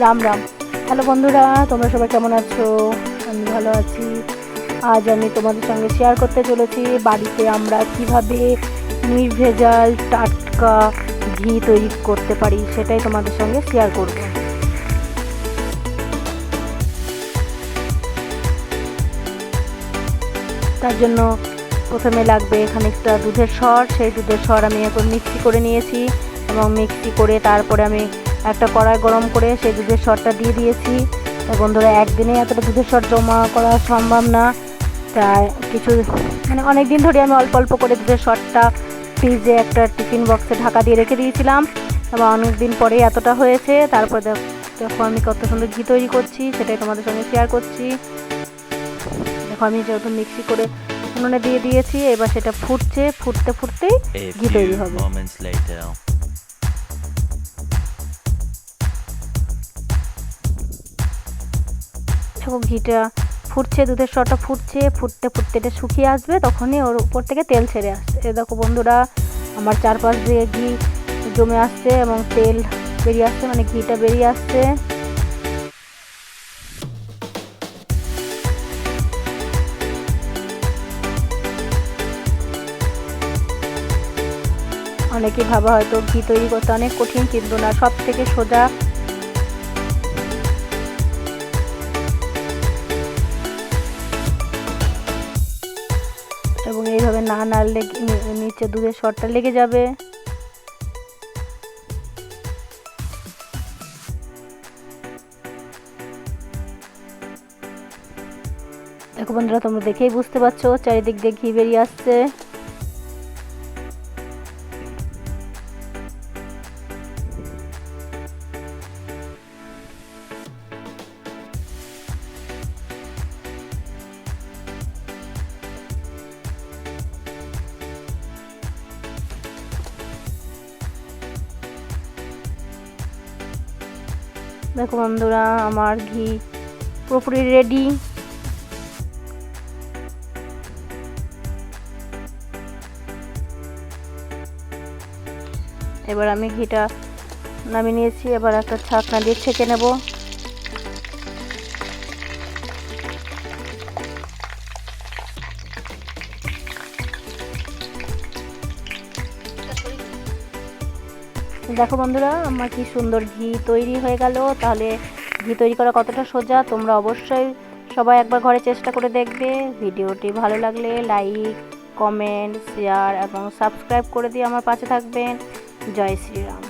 Ram Ram. Hello বন্ধুরা, তোমরা সবাই কেমন আছো? আমি ভালো আছি। আজ আমি তোমাদের সঙ্গে শেয়ার করতে চলেছি বাড়িতে আমরা কীভাবে নির্ভেজাল টাটকা ঘি তৈরি করতে পারি, সেটাই তোমাদের সঙ্গে শেয়ার করব। তার জন্য প্রথমে লাগবে এখানে একটা দুধের সর। সেই দুধের সর আমি এখন মিক্সি করে নিয়েছি এবং মিক্সি করে তারপরে আমি একটা কড়াই গরম করে সেই দুধের সরটা দিয়ে দিয়েছি। বন্ধুরা একদিনে এতটা দুধের সর জমা করা সম্ভব না। তাই কিছু মানে অনেক দিন ধরে আমি অল্প অল্প করে দুধের সরটা ফ্রিজে একটা টিফিন বক্সে ঢাকা দিয়ে রেখে দিয়েছিলাম। এবং অনেক দিন পরে এতটা হয়েছে তারপর দেখ- আমি কত সুন্দর ঘি তৈরি করছি সেটাই তোমাদের সঙ্গে শেয়ার করছি। দেখো আমি যেহেতু মিক্সি করে উনুনে দিয়ে দিয়েছি এবার সেটা ফুটছে ফুটতে ফুটতেই ঘি তৈরি হবে। দেখো ঘিটা ফুটছে, দুধের সরটা ফুটছে, ফুটতে ফুটতে এটা শুকিয়ে আসবে, তখনই ওর উপর থেকে তেল ছেড়ে আসছে। দেখো বন্ধুরা, আমার চারপাশ দিয়ে ঘি জমে আসছে এবং তেল বেরিয়ে আসছে মানে ঘিটা বেরিয়ে আসছে। অনেকে ভাবা হয়তো ঘি তৈরি করতে অনেক কঠিন, কিন্তু না সব থেকে সোজা এবং এইভাবে না নাড়লে নিচে দুধের সরটা লেগে যাবে। দেখো বন্ধুরা, তোমরা দেখেই বুঝতে পারছ, চারিদিক দিয়ে ঘি বেরিয়ে আসছে। দেখো বন্ধুরা, আমার ঘি পুরোপুরি রেডি এবার আমি ঘিটা নামিয়ে নিয়েছি, এবার একটা ছাকনা দিয়ে ছেঁকে নেব। দেখো বন্ধুরা, আমার কি সুন্দর ঘি তৈরি হয়ে গেল। তাহলে ঘি তৈরি করা কতটা সোজা, তোমরা অবশ্যই সবাই একবার ঘরে চেষ্টা করে দেখবে। ভিডিওটি ভালো লাগলে লাইক, কমেন্ট শেয়ার এবং সাবস্ক্রাইব করে দিয়ে আমার পাশে থাকবেন। জয় শ্রীরাম।